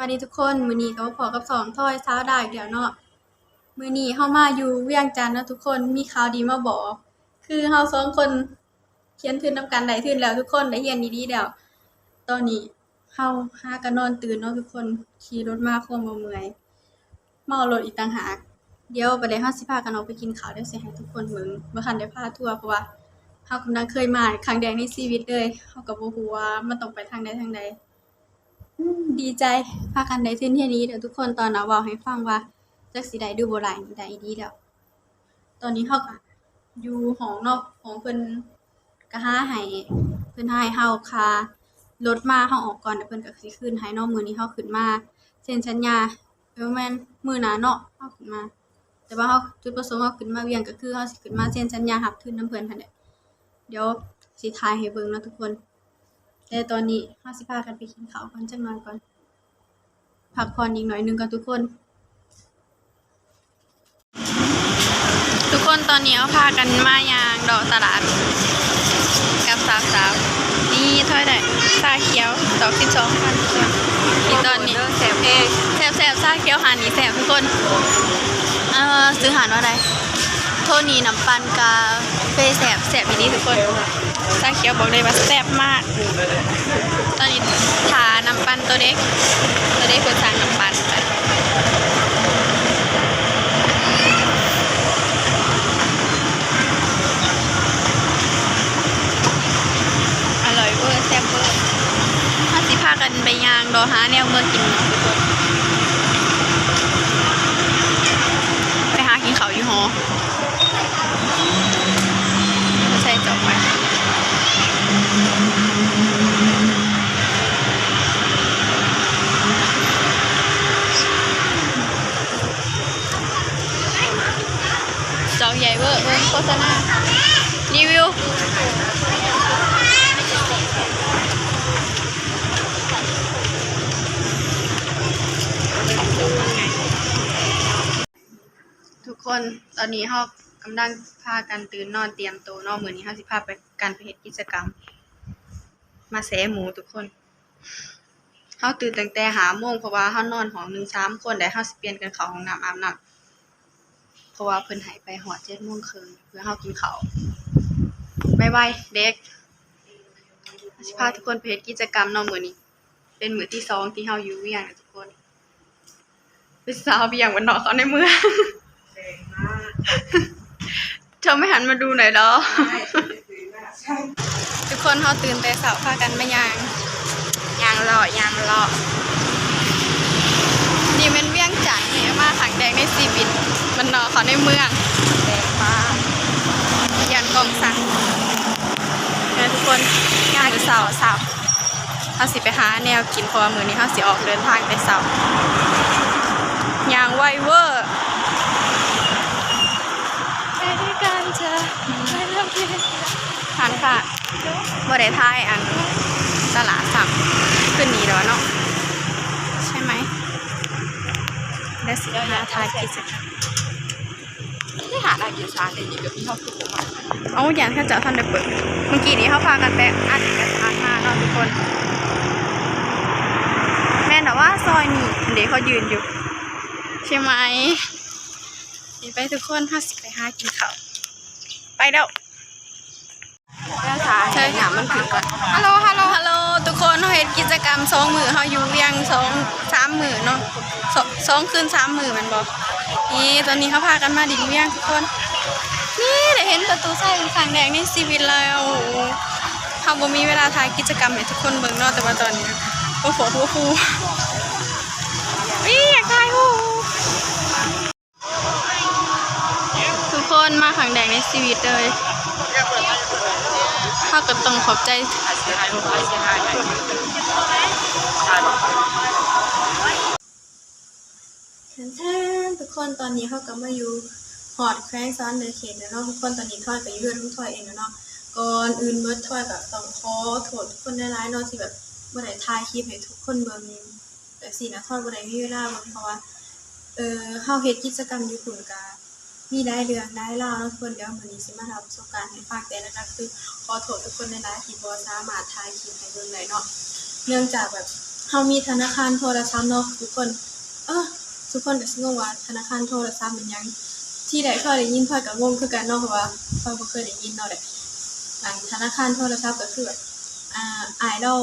วัสดีทุกคนมือนี้ก็มาพอกับสองถ้อยเช้าไดาวอีกแล้วเนาะมือนี้เฮามาอยู่เวียงจันทน์นะทุกคนมีข่าวดีมาบอก คือเฮาสองคนเขียนทุนนำกันได้ทุนแล้วทุกคนได้เรียนดีๆแล้วตอนนี้เฮาหากันนอนตื่นเนาะทุกคนขี่รถมาคงบ่เมื่อยเมารถอีกต่างหากเดี๋ยวบัดนี้เฮาสิพากันออกไปกินข้าวเดี๋ยวสิให้ทุกคนเบิ่งบ่ทันได้พาทัวร์เพราะว่าเฮากำลังเคยมาครั้งแรกในชีวิตเลยเฮาก็บ่ฮู้ว่ามันต้องไปทางใดทางใด ดีใจพากันได้ขึ้นเที่ยนี้เดี๋ยวทุกคนตอนน่ะเว้าให้ฟังว่าจักสิได้ดูโบ่หลายนี่ได้ดีแล้ว ตอนนี้เฮาก็อยู่หองเนาะของเพิ่นก็หาให้เพิ่นให้เฮาคารถมาเฮาออกก่อนเดี๋ยวเพิ่นก็สิคืนให้เนาะมื้อนี้เฮาขึ้นมาเซ็นสัญญาเออแม่นมื้อหน้าเนาะเฮาขึ้นมา แต่ว่าเฮาจุดประสงค์เฮาขึ้นมาเวียงก็คือเฮาสิขึ้นมาเซ็นสัญญารับทุนนำเพิ่นหั่นแหละเดี๋ยวสิถ่ายให้เบิ่งเนาะทุกคน แต่ตอนนี้เราสิบพากันไปกินข้าวกันจักหน่อยก่อน พักผ่อนอีกหน่อยนึงก่อนทุกคน ทุกคนตอนนี้เราพากันมายางดอกตลาด กับสาวสาวๆนี่เท่าไหร่ชาเขียวดอกสิบสองพันทุกคนนี่ตอนนี้แสบเองแสบแสบชาเขียวหานี้แสบทุกคนเอ่อซื้อหานว่าใดโทนี่น้ำปันกาเฟแสบแสบอีนี้ทุกคน ชาเขียวบอกเลยว่าแสบมาก ตอนนี้ทาน้ำปั้นตัวเล็ก ตัวเล็กคือสั่งน้ำปั้นไปอร่อยเวอร์แซ่บเวอร์ถ้าสิพากันไปยางรอหาแนวเมื่อกินเนาะทุกคนไปหากินเขาวอยู่หอใช่จบไป จอใหญ่เวอร์เวอร์โฆ ษณารีวิวทุกคนตอนนี้เฮากำลังพากันตื่นนอนเตรียมตัวนอนมื้อนี้เฮาสิพาไปกันไปเฮ็ดกิจกรรม มาแสหมูทุกคนเฮาตื่นตั้งแต่5โมงเพราะว่าเฮานอนห้องหนึ่งสามคนได้เฮาสิเปลี่ยนกันเข้าห้องน้ำอาบน้ำ เพราะว่าเพิ่นให้ไปหอดเจ็ดโมงครึ่งเพื่อเฮากินข้าวไวๆเด็กสิพาทุกคนไปเฮ็ดกิจกรรมนาะมื้อนี้ เป็นมื้อที่สองที่เฮาอยู่เวียงนะทุกคน เป็นสาวเวียงวันนาะเขาในเมืองเธอไม่หันมาดูหน่อยหรอทุกคนเฮาตื่นแต่เช้าพากันมายาง ยางเลาะยางเลาะ นี่เป็นเวียงจันทน์เนี่ยมาขั งแดงในชีวิตมันนอเขาในเมืองแดงมากยันกองสังเนี่ยทุกคนงานเสาร์เสาร์เขาสิไปหาแนวกินพราะว่ามือนี้เขาสิออกเดินทางไปเสาร์ยางไวเวอร์ไปด้วยกันเธอไปเริ่มเพลงหันค่ะบ่ได้ทายอันตลาดสัมขึ้นนี้แล้วเนาะใช่ไหม และสิหาทายกิจกรรมที่หาได้กี่ชาติดีกับพี่เขาคือผมอะเอาอย่างถ้าเจอท่านได้เปิด เมื่อกี้นี้เขาพากันไปอัดเอกสารมาเนาะทุกคน แม่นแต่ว่าซอยนี่เดี๋ยวเขายืนอยู่ ใช่ไหมนี่ไปทุกคนห้าสิไปหากินข้าวไปแล้วแม่ชาใช่หนามันถึงก่อนฮัลโหลฮัลโหลฮัลโหลทุก คนเราเห็นกิจกรรมสองมือเขาอยู่เวียงสองสามมือเนาะสองสองคืนสามมือมันบอกนี่ตอนนี้เขาพากันมาดิ่งเวียงทุกคน นี่ได้เห็นประตูใส่เป็นครั้งแรกในชีวิตแล้วเขาบ่มีเวลาถ่ายกิจกรรมให้ทุกคนเบิ่งเนาะแต่ว่าตอนนี้โอ้โหฟูฟูนี่อยากถ่ายหูทุกคนมาครั้งแรกในชีวิตเลย ขาก็ต้องขอบใจเสียหายเสียหายแทนทุกคนตอนนี้เขาก็มาอยู่หอดแคว้งซ้อนเดอเขตแล้วเนาะทุกคนตอนนี้ทอยไปเยื่อนทุกทอยเองแล้วเนาะก่อนอื่นเบิร์ดทอยแบบต้องขอโทษทุกคนได้ร้ายเนาะที่แบบบ่ได้ถ่ายคลิปให้ทุกคนเบิ่งแต่สินะทอยบ่ได้มีเวลาเบิ่งเพราะว่า เออเฮาเฮ็ดกิจกรรมอยู่พุ่นกา มีได้เรื่องได้ราวเนาทุกคนเดี๋ยวมื้อนี้สิมาเล่าประสบการณ์ให้ฟังแต่ละคือขอโทษทุกคนได้ร้านที่บ่สามารถถ่ายคลิปให้เบิ่งได้เนาะเนื่องจากแบบเฮามีธนาคารโทรศัพท์เนาะทุกคน เออทุกคนก็สิงงว่าธนาคารโทรศัพท์มันยัง ที่ใดค่อยได้ยินค่อยก็งงคือกันเนาะเพราะว่าคอยบ่เคยได้ยินเนาะเด้อันธนาคารโทรศัพท์ก็คือแบบอ่าอายเรา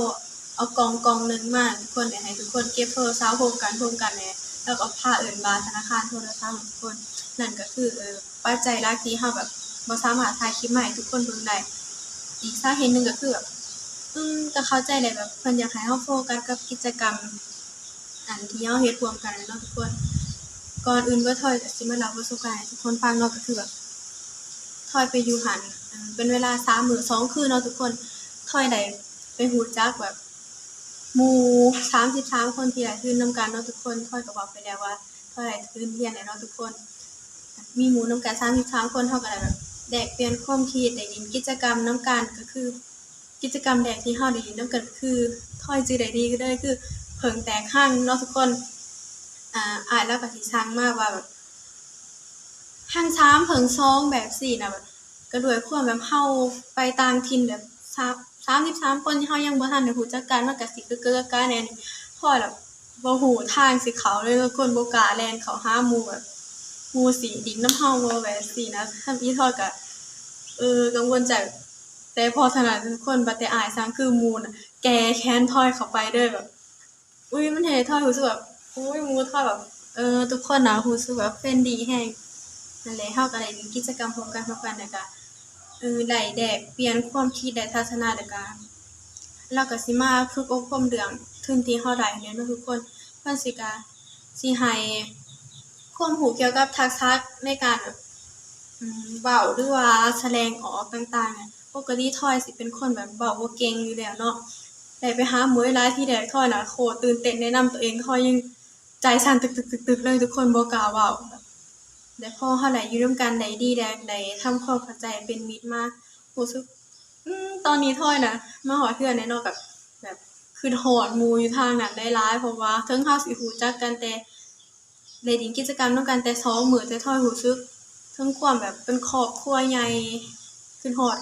เอากองกองหนึงมาทุกคนเนี่ยให้ทุกคนเก็บโทรศัพท์รวมกันรวมกันแหละ แล้วก็พาเอิ้นว่าธนาคารโทรศัพท์ทุกคน นั่นก็คือเออปัจจัยรักที่เฮาแบบบ่สามารถถ่ายคลิปให้ทุกคนเบิ่งได้อีกสาเหตุหนึ่งก็คือแบบอืมก็เข้าใจได้แบบเพิ่นอยากให้เฮาโฟกัสกับกิจกรรม อันที่เฮาเฮ็ดรวมกันเนาะทุกคน ก่อนอื่นก็ทอยก็สิมาเล่าประสบการณ์ให้ทุกคนฟังเนาะก็คือแบบทอยไปอยู่หันเอ่อเป็นเวลา3มื้อ2คืนเนาะทุกคนทอยได้ไปฮู้จักแบบ หมู่33คนที่ได้ทื่นนํกันเนาะทุกคนทอยก็บอกไปแล้วว่าทอยได้ทื่นเรียนเนาะทุกคน มีหมู่นํกัน33คนเฮาก็ได้แบบแลกเปลี่ยนความคิดได้เล่นกิจกรรมนํกันก็คือ กิจกรรมแรกที่เฮาได้เล่นนํกันก็คือทอยจือได้ดีก็เลยคือเผิงแตกหั้งเนาะทุกคนอ่าอายแล้วก็สิสั่งมากว่าแบบหั้งช้าเผิงซองแบบสี่นะแบบก็ด้วยความแบบเฮาไปต่างถิ่นแบบ 3 33คนที่เฮายังบ่ทันได้รู้จักกันมันก็สิเก้อๆกะแน่นี่พอแบบบ่ฮู้ทางสิเขาเลยทุกคนบ่กล้าแล่นเขาหาหมู่แบบหมู่สิดิ่งนำเฮาบ่แบบซี้นะทำอีทอดก็เออกังวลใจแต่พอถนัดทุกคนบัดแต่อ้ายสั่งคือหมู่น่ะแกแค้นทอยเข้าไปเด้อแบบอุ๊ยมันเฮ็ดให้ทอยรู้สึกแบบอุ๊ยหมู่ทอยแบบเออทุกคนน่ะรู้สึกแบบ friendly แฮงนั่นแหละเฮาก็ได้มีกิจกรรมร่วมกันร่วมกันแล้วก็ เออได้แลกเปลี่ยนความคิดได้ทัศนะแล้วก็แล้วก็สิมาฝึกอบรมเรื่องถึงที่เฮาได้เนี่ยเนาะทุกคนเพิ่นสิก็สิให้ความรู้เกี่ยวกับทักษะในการแบบอืมเว้าหรือว่าแสดงออกต่างๆอะปกติทอยสิเป็นคนแบบเว้าบ่เก่งอยู่แล้วเนาะได้ไปหาหมวยหลายที่แดกทอยน่ะโคตื่นเต้นแนะนำตัวเองทอยยังใจสั่นตึกๆๆๆเลยทุกคนบ่กล้าเว้า แต่พอเฮาได้อยู่ร่วมกันได้ดีได้ได้ทำความเข้าใจเป็นมิตรมากรู้สึกอืมตอนนี้ทอยนะมาฮอเทื่อแน่นาะแบบแบบคิดฮอดมูอยู่ทางนั้นได้หลายเพราะว่าถึงเฮาสิรู้จักกันแต่ได้ดินกิจกรรมนำกันแต่สองมื้อแต่ทอยรู้สึกถึงความแบบเป็นครอบครัวใหญ่คิดฮอด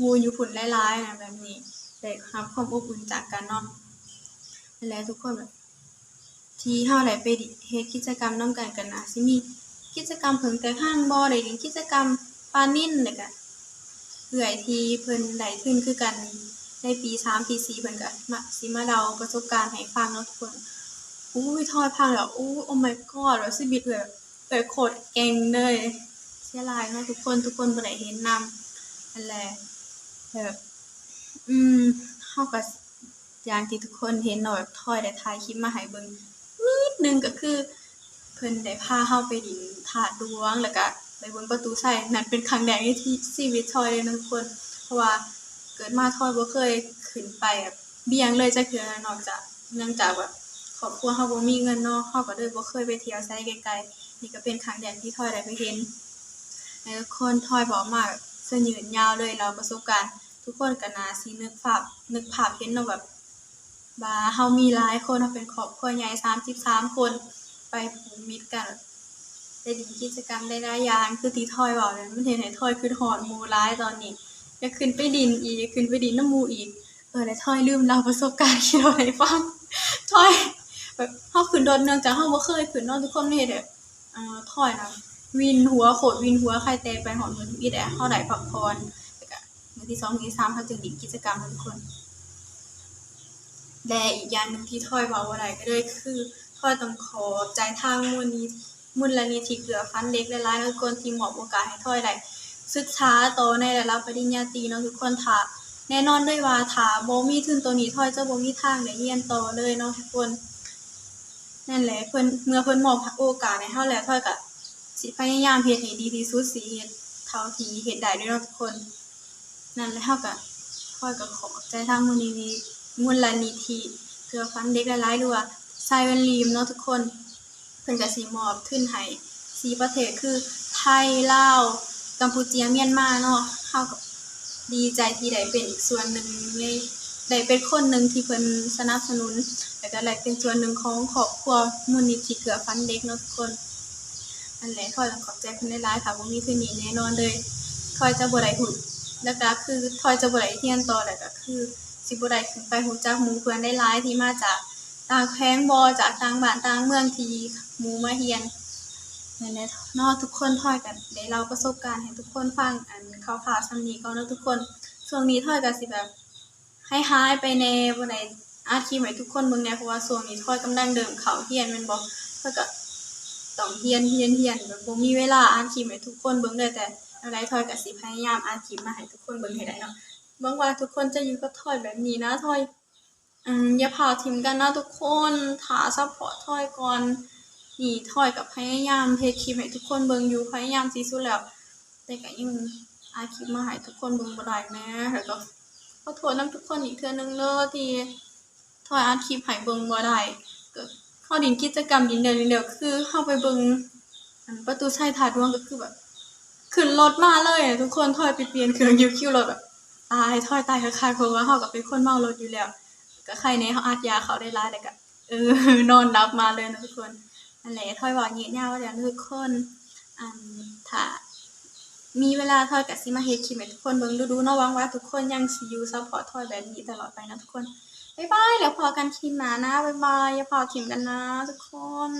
มูอยู่พุ่นหลายๆนะแบบนี้ได้รับความอบอุ่นจากกันเนาะและทุกคนแบบที่เฮาได้ไปดิเฮ็ดกิจกรรมนำกันก็น่าสิมี กิจกรรมเพิ่งแต่ห้างบ่ได้เล่นกิจกรรมปานิ่นแล้วก็เอื้อยที่เพิ่นได้ทุนคือกันในปี3ปี4เพิ่นก็มาสิมาเล่าประสบการณ์ให้ฟังเนาะทุกคนอุ้ยทอดพังแล้วอู้ Oh my god ว่าชีวิตเอื้อยเอื้อยโคตรเก่งเลยเสียดายเนาะทุกคนทุกคนบ่ได้เห็นนำนั่นแหละแบบอืมเฮาก็อย่างที่ทุกคนเห็นเนาะแบบทอยได้ถ่ายคลิปมาให้เบิ่งนิดนึงก็คือ เพิ่นได้พาเฮาไปดินธาตุหลวงแล้วก็ไปเบิ่งประตูไสนั่นเป็นครั้งแรกในที่ชีวิตทอยเลยนะทุกคน เพราะว่าเกิดมาทอยบ่เคยขึ้นไปแบบเบี่ยงเลยจักเทื่อนอกจากเนื่องจากแบบครอบครัวเฮาบ่มีเงินเนาะเฮาก็เลยบ่เคยไปเที่ยวไสไกลๆนี่ก็เป็นครั้งแรกที่ทอยได้ไปเห็นแล้วทุกคนทอยบอกมาเสยืนยาวเลยแล้วประสบการณ์ ทุกคนก็น่าสินึกภาพนึกภาพเห็นเนาะแบบว่าเฮามีหลายคนเนาเป็นครอบครัวใหญ่33คน ไปผูกมิตรกันได้ดีกิจกรรมได้หลายอย่างคือที่ทอยเว้าเนี่ยมันเฮ็ดให้ทอยคิดฮอดมู่หลายตอนนี้อยากขึ้นไปดินอีกยากขึ้นไปดินนำมูอีกเออแล้วทอยลืมเล่าประสบการณ์ที่เราให้ฟังทอยแบบเฮาขึ้นรถเนื่องจากเฮาบ่เคยขึ้นนาะทุกคนเฮ็ดแบบอ่าทอยนะวินหัวโคตรวินหัวใครแต่ไปฮอดมื้ออีแดะเฮาได้พักผ่อนแล้วก็มือที่สองมือที่สามเขาจึงดิกิจกรรมทุกคนและอีกอย่างหนึ่งที่ทอยเว้าบ่ได้ก็เลยคือ ทอยต้องขอบใจทางมูลนิมูลนิธิเกลือฟันเด็กหลายๆทุกคนที่มอบโอกาสให้ทอยได้ศึกษาต่อในระดับปริญญาตรีเนาะทุกคนถ้าแน่นอนด้วยว่าถ้าบ่มีทุนตัวนี้ทอยจะบ่มีทางได้เรียนต่อเลยเนาะทุกคนนั่นแหละเพิ่นเมื่อเพิ่นมอบโอกาสให้เฮาแล้วทอยก็สิพยายามเฮ็ดให้ดีที่สุดสิเฮ็ดเท่าที่เฮ็ดได้ด้อเนาะทุกคน นั่นแหละเฮาก็ทอยก็ขอบใจทางมูลนิธิมูลนิธิเพื่อฟันเด็กหลายๆหรือว่า Silent Dream เนาะทุกคนเพิ่นก็สิมอบทุนให้4ประเทศคือไทยลาวกัมพูเชียเมียนมาเนาะเฮาก็ดีใจที่ได้เป็นอีกส่วนหนึ่งในได้เป็นคนหนึ่งที่เพิ่นสนับสนุนแล้วก็ได้เป็นส่วนหนึ่งของครอบครัวมูลนิธิเกือฟันเด็กเนาะทุกคนนั่นแหละทอยต้องขอบใจเพิ่นหลายๆค่ะบ่มีทุนนี้แน่นอนเลยทอยจะบ่ได้หุ้นแล้วก็คือทอยจะบ่ได้เรียนต่อแล้วก็คือสิบ่ได้ขึ้นไปรู้จักหมู่เพื่อนได้หลายที่มาจาก ต่างแข้งบอจากต่างบ้านต่างเมืองทีหมูมาเฮียนนั่นแหละเนอทุกคนทอยกันได้เล่าประสบการณ์ให้ทุกคนฟังอันข่าวๆซ้ำนี้ก็เนาะทุกคนช่วงนี้ทอยก็สิแบบให้หายไปในบ่ได้อาคลิปให้ทุกคนเบิ่งแน่เพราะว่าช่วงนี้ทอยกำลังเดิมเขาเฮียนม่นบ่ทอยก็ต้องเฮียนเฮียนเฮียนแบบบ่มีเวลาอานคลิปให้ทุกคนเบิ่งเลยแต่อะไรทอยก็สิพยายามอานคลิปมาให้ทุกคนเบิ่งให้ได้เนาะหวังว่าทุกคนจะอยู่กับทอยแบบนี้นะทอย อืมอย่าเผาทิมกันนะทุกคนถาซัพพอร์ตทอยก่อนนี่ทอยกับพยายามเทคลิปให้ทุกคนเบิ่งอยู่พยายามที่สุดแล้วแต่ก็ยังอาคลิปมาให้ทุกคนเบิ่งบ่ได้แม่แล้วก็ขอโทษนํทุกคนอีกเทื่อนึงเด้อที่ทอยอัดคลิปให้เบิ่งบ่ได้ก็ข้าดินกิจกรรมดินเดียวดินเดียวคือเข้าไปเบิ่งอันประตูชัยถาดวงก็คือแบบขึ้นรถมาเลยทุกคนทอยไปเปลี่ยนเครื่องยูคิวรถแบบตายทอยตายคักๆเพราะว่าเฮาก็เป็นคนเมารถอยู่แล้ว ก็ใครในเขาอัดยาเขาได้ร้ายแต่ก็เออนอนรับมาเลยนะทุกคนอันไหนถอยบอกเงี้ยยาเดี๋ยวทุกคนอันถ้ามีเวลาทอยกับซิมาเฮ็ดคลิปให้ทุกคนเบิ่งดูๆเนาะวังว่าทุกคนยังซีอยู่ซัพพอร์ตทอยแบบนี้ตลอดไปนะทุกคน บ๊ายบายแล้วพอกันคิมหน้านะ บ๊ายบายอย่าพอคิมกันนะทุกคน